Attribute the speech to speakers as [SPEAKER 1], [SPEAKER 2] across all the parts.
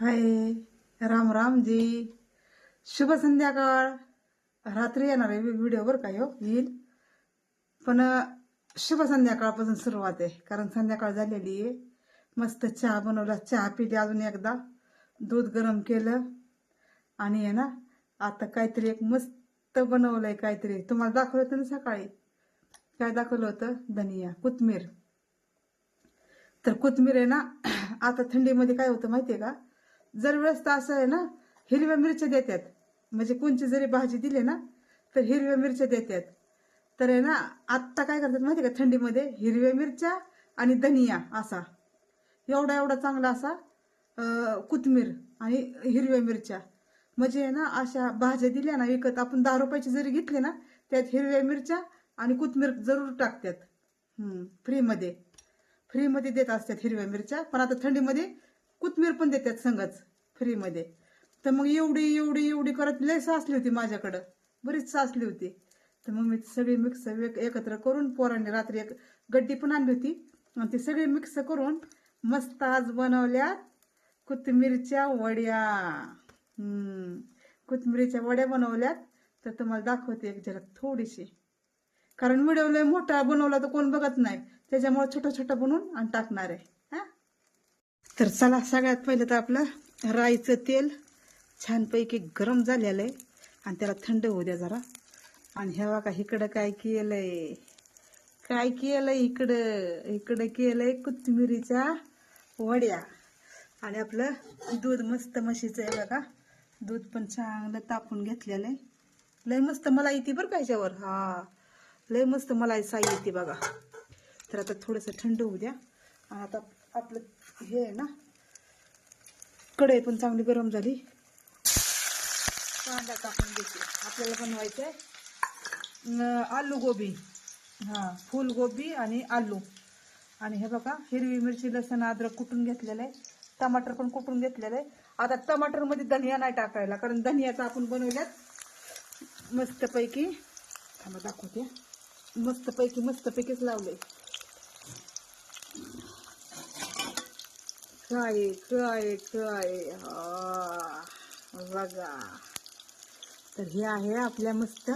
[SPEAKER 1] हाय राम राम जी. शुभ संध्याकाळ. रात्री येणार आहे व्हिडिओ बरं का हो येईल. पण शुभ संध्याकाळपासून सुरुवात आहे. कारण संध्याकाळ झालेली आहे. मस्त चहा बनवला. चहा पिली अजून एकदा. दूध गरम केलं. आणि आहे ना आता काहीतरी एक मस्त बनवलंय काहीतरी. तुम्हाला दाखवलं होतं ना सकाळी? काय दाखवलं होतं? धनिया कोथमीर. तर कोथमीर आहे ना आता थंडीमध्ये काय होतं माहितीये का? जर वेळेस तर असं आहे ना हिरव्या मिरच्या देतात. म्हणजे कोणची जरी भाजी दिली ना तर हिरव्या मिरच्या देतात. तर आहे ना आत्ता काय करतात माहिती का थंडीमध्ये? हिरव्या मिरच्या आणि धनिया असा. एवढा एवढा चांगला असा कोथमीर आणि हिरव्या मिरच्या. म्हणजे आहे ना अशा भाज्या दिल्या ना विकत आपण दहा रुपयाची जरी घेतली ना त्यात हिरव्या मिरच्या आणि कोथमीर जरूर टाकतात. फ्रीमध्ये फ्रीमध्ये देत असतात हिरव्या मिरच्या. पण आता थंडीमध्ये कोथमीर पण देतात संगच फ्रीमध्ये. तर मग एवढी एवढी एवढी करत लय साचली होती माझ्याकडं. बरीच साचली होती. तर मग मी सगळी मिक्स एकत्र करून पोरांनी रात्री एक गड्डी पण आणली होती. आणि ती सगळी मिक्स करून मस्त आज बनवल्या कोथिंबीरच्या वड्या. हम्म. कोथिंबीरच्या वड्या बनवल्यात. तर तुम्हाला दाखवते एक झलक थोडीशी. कारण व्हिडिओ लय मोठा बनवला तर कोण बघत नाही. त्याच्यामुळे छोटा छोटा बनवून आणि टाकणार आहे. तर चला सगळ्यात पहिलं तर आपलं राईचं तेल छानपैकी गरम झालेलं आहे आणि त्याला थंड होऊ द्या जरा. आणि हे बघा इकडं काय केलंय? काय केलंय इकडं? इकडं केलंय कोथिंबिरीच्या वड्या. आणि आपलं दूध मस्त म्हशीचं आहे बघा. दूध पण चांगलं तापून घेतलेलं आहे. लय मस्त मलाई येते बरं का ह्याच्यावर हा लय मस्त मलाई साई येते बघा. तर आता थोडंसं थंड होऊ द्या. आणि आता आपलं हे आहे ना कढई पण चांगली गरम झाली. कांदा टाकून घेते. आपल्याला बनवायचं आहे आलू गोबी. हां फुलगोबी आणि आलू. आणि हे बघा हिरवी मिरची लसण अद्रक कुटून घेतलेलं. आहे टमाटर पण कुटून घेतलेलं. आहे आता टमाटरमध्ये धनिया नाही टाकायला कारण धनियाचा आपण बनवल्यात मस्तपैकी. थांबा दाखवते. मस्तपैकी मस्तपैकीच लावले काय काय काय हा बघा. तर हे आहे आपल्या मस्त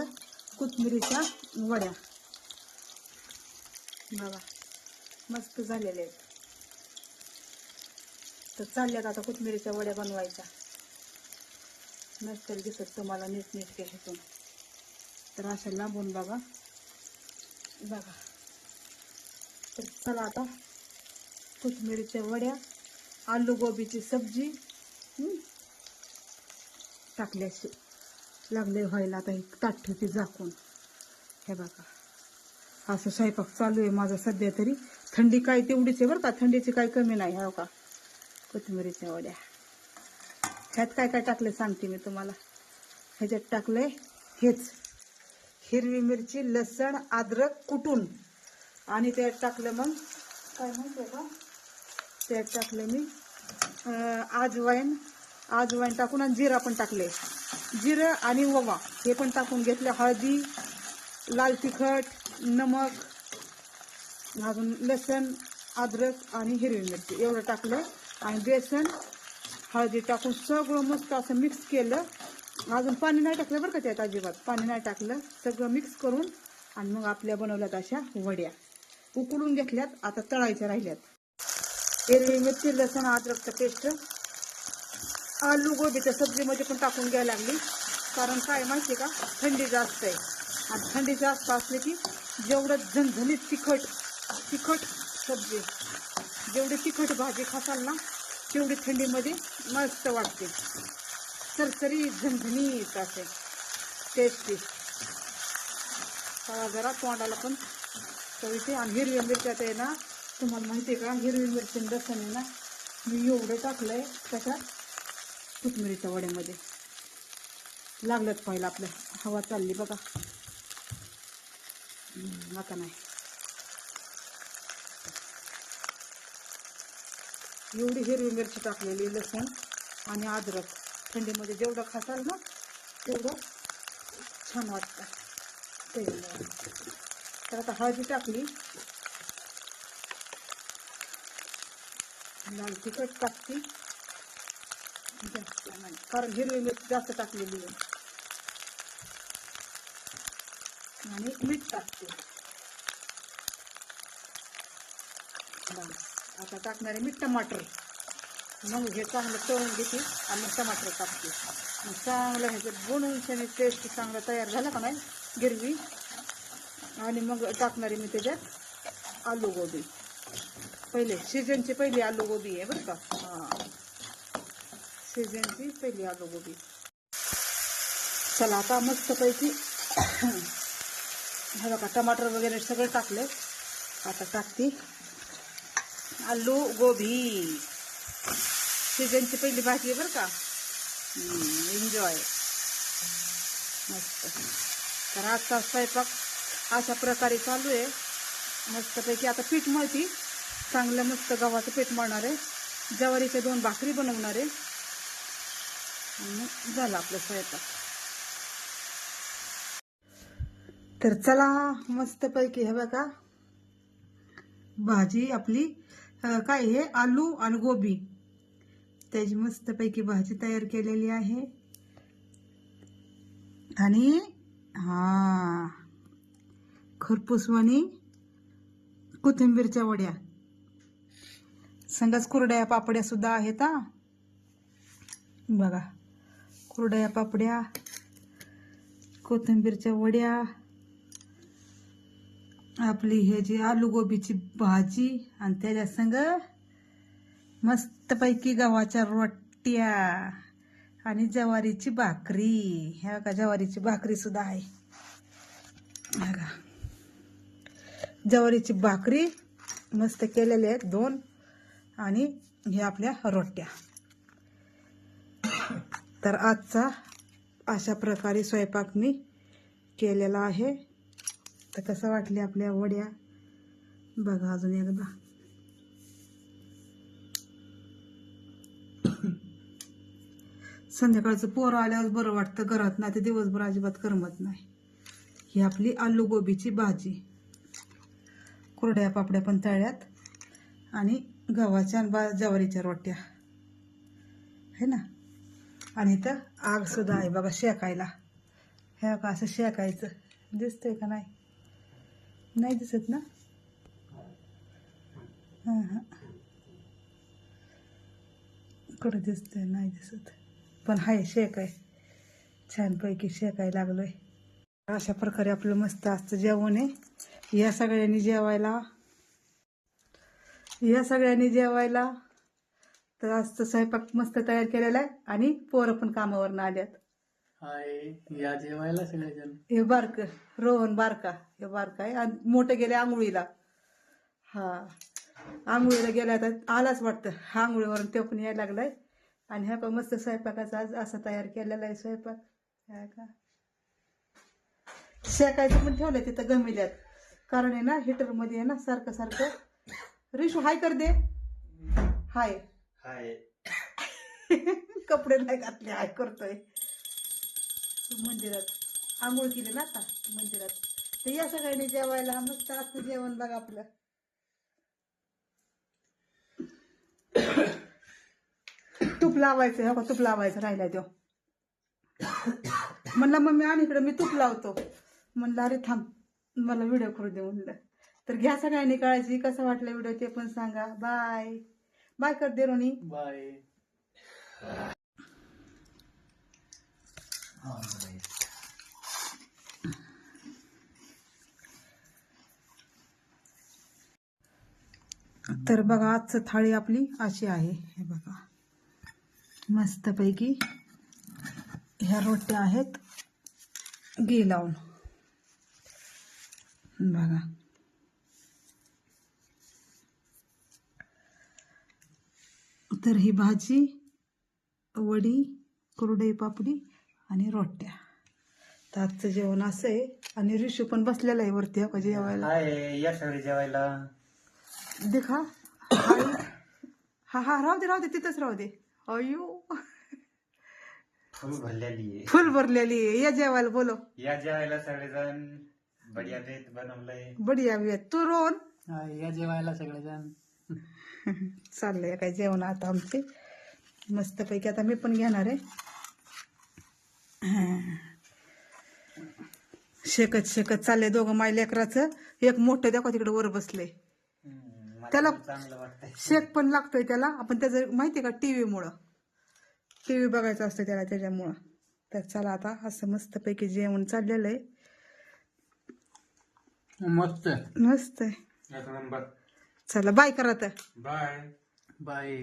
[SPEAKER 1] कोथमिरीच्या वड्या. बघा मस्त झालेल्या आहेत. तर चालल्यात आता कोथमिरीच्या वड्या बनवायच्या. मस्त दिसत तुम्हाला नीट नीट ह्यातून तर अशा लांबून बघा. बघा. तर चला आता कोथमिरीच्या वड्या आलू गोबीची सब्जी टाकल्याशी लागले व्हायला आता एक ताट ठेवते झाकून. हे बघा असं स्वयंपाक चालू आहे माझा सध्या तरी. थंडी काय तेवढीच आहे बरं का थंडीची काही कमी नाही हो का? कोथिंबीरीच्या वड्या. ह्यात काय काय टाकले सांगते मी तुम्हाला. ह्याच्यात टाकलंय हेच. हिरवी मिरची लसण अद्रक कुटून. आणि त्यात टाकलं मग काय म्हणते का त्यात टाकलं मी. आजवाईन आजवाईन टाकून आणि जिरा पण टाकले जिरं आणि ओवा हे पण टाकून घेतलं. हळदी लाल तिखट नमक अजून लसण अद्रक आणि हिरवी मिरची एवढं टाकलं. आणि बेसन हळदी टाकून सगळं मस्त असं मिक्स केलं. अजून पाणी नाही टाकलं बरं का त्यात अजिबात. पाणी नाही टाकलं. सगळं मिक्स करून आणि मग आपल्या बनवल्यात अशा वड्या. उकळून घेतल्यात आता तळायच्या राहिल्यात. हिरवी मिरची लसण अद्रकचं पेस्ट आलू गोबीच्या सब्जीमध्ये पण टाकून घ्यायला लागली. कारण काय माहिती का? थंडी जास्त आहे. आणि थंडी जास्त असली की जेवढं झणझणीत तिखट तिखट सब्जी जेवढी तिखट भाजी खासाल ना तेवढी थंडीमध्ये मस्त वाटते. सरसरी झणझणीत असे. टेस्टी जरा तोंडाला पण चवीचे आणि हिरव्या मिरच्यात आहे ना तुम्हाला माहिती आहे का? हिरवी मिरची आणि लसण आहे ना मी एवढं टाकलंय त्याच्यात कोथमिरीच्या वड्यामध्ये. लागलंच पाहिलं आपलं? हवा चालली बघा. आता नाही. एवढी हिरवी मिरची टाकलेली लसूण आणि अद्रक. थंडीमध्ये जेवढं खासाल ना तेवढं छान वाटतं. ते तर आता हळदी टाकली. लाल तिखट टाकते. जास्त नाही कारण हिरवी मिरची जास्त टाकलेली आहे. आणि मीठ टाकते. बस आता टाकणारे मीठ टमाटर. मग हे चांगलं तळून घेते आणि मग टमाटर टाकते. मग चांगलं ह्याचं बनवून टेस्ट चांगला तयार झाला का नाही गिरवी. आणि मग टाकणारे मी त्याच्यात आलू गोबी. पहिले सीजनची पहिली आलू गोबी आहे बरं का? हां. सीजनची पहिली आलू गोबी. चला आता मस्तपैकी हे बघा टमाटर वगैरे सगळे टाकले. आता टाकते. आलू गोबी. सीजनची पहिली भाजी आहे बरं का? एन्जॉय मस्त. तर आजचा स्वयंपाक अशा प्रकारे चालू आहे. मस्तपैकी आता पीठ मळती. चांगलं मस्त गव्हाचं पीठ मळणार आहे. ज्वारीच्या दोन भाकरी बनवणार आहे. आणि झालं आपलं स्वयंपाक. तर चला मस्तपैकी हे बघा. भाजी आपली काय हे? आलू आणि गोबी. त्याची मस्तपैकी भाजी तयार केलेली आहे. आणि हा खरपूसवाणी कोथिंबीरच्या वड्या. संगच कुरड्या पापड्या सुद्धा आहेत हा. बघा. कुरड्या पापड्या कोथिंबीरच्या वड्या आपली हे जी आलू गोबीची भाजी आणि त्याच्या संग मस्तपैकी गव्हाच्या रोट्या आणि जवारीची भाकरी. ह्या का जवारीची भाकरी सुद्धा आहे. बघा. जवारीची भाकरी मस्त केलेले आहेत दोन. आणि ह्या आपल्या रोट्या. तर आजचा अशा प्रकारे स्वयंपाक मी केलेला आहे. तर कसं वाटले आपल्या वड्या? बघा अजून एकदा. संध्याकाळचं पोरं आल्यावर बरं वाटतं घरात नाही तर दिवसभर अजिबात करमत नाही. ही आपली आलू गोबीची भाजी. कुरड्या पापड्या पण तळ्यात आणि गव्हाच्या आणि बा ज्वारीच्या रोट्या. है ना? आणि इथं आग सुद्धा आहे बघा शेकायला. हे का असं शेकायचं. दिसतंय का नाही? नाही दिसत ना? हां हां. कुठं दिसतंय नाही दिसत. पण आहे शेक आहे छानपैकी शेकायला लागलोय. अशा प्रकारे आपलं मस्त असतं जेवण आहे. या सगळ्यांनी जेवायला या सगळ्यांनी जेवायला. तर आजचं स्वयंपाक मस्त तयार केलेला आहे आणि पोरं पण कामावरनं आल्यात.
[SPEAKER 2] हाय या जेवायला सगळेजण?
[SPEAKER 1] हे बारक रोहन बारका हे बारका आहे. आणि मोठे गेले आंघोळीला. हा आंघोळीला गेला तर आलाच वाटतं. हा आंघोळीवरून तो पण यायला लागलाय. आणि हा का मस्त स्वयंपाकाचा आज असा तयार केलेला आहे स्वयंपाक. हा का? शेकायचं पण ठेवलंय तिथं गमिल्यात. कारण आहे ना हिटरमध्ये आहे ना सारखं सारखं रिशू हाय कर दे. हाय.
[SPEAKER 2] हाय.
[SPEAKER 1] कपडे नाही घातले हाय करतोय. मंदिरात आंघोळ केली ना आता? मंदिरात. तर या सगळ्यांनी जेवायला मस्त आजचं जेवण बघा आपलं. तूप लावायचं हो का तूप लावायचं राहिलाय तो. म्हणला मम्मी आणि इकडे मी तूप लावतो. म्हणलं अरे थांब मला व्हिडिओ करू दे म्हणलं. तर घ्या सगळ्यांनी काळजी. कसं वाटलं व्हिडिओ ते पण सांगा. बाय बाय कर दे रोनी.
[SPEAKER 2] बाय
[SPEAKER 1] तर बघा आजचं थाळी आपली अशी आहे. हे बघा. मस्तपैकी ह्या रोट्या आहेत. घी लावून. बघा. तर ही भाजी वडी कुरडई पापडी आणि रोट्या. तर आजचं जेवण असं आहे. आणि रिशू पण बसलेला आहे वरती जेवायला.
[SPEAKER 2] हाय या सगळे जेवायला.
[SPEAKER 1] देखा हाय. हा हा राहू दे राहू दे तिथंच राहू दे. अयो
[SPEAKER 2] फुल भरलेली आहे.
[SPEAKER 1] फुल भरलेली आहे. या जेवायला बोलो.
[SPEAKER 2] या जेवायला सगळेजण. बढिया बेत बनवलंय.
[SPEAKER 1] बढिया तू रोन
[SPEAKER 2] या जेवायला सगळेजण.
[SPEAKER 1] चाललंय काय जेवण आता आमचे. मस्तपैकी आता मी पण घेणार आहे. शेकत शेकत चालले दोघं माय लेकराचं. एक मोठं दाखवा तिकडे वर बसले त्याला- शेक पण लागतोय त्याला. आपण त्याचं माहिती का टीव्ही मुळं टीव्ही बघायचं असतं त्याला त्याच्यामुळं. तर चला आता असं मस्तपैकी जेवण चाललेलं आहे.
[SPEAKER 3] मस्त.
[SPEAKER 1] मस्त आहे. चला बाय करा तर
[SPEAKER 2] बाय
[SPEAKER 3] बाय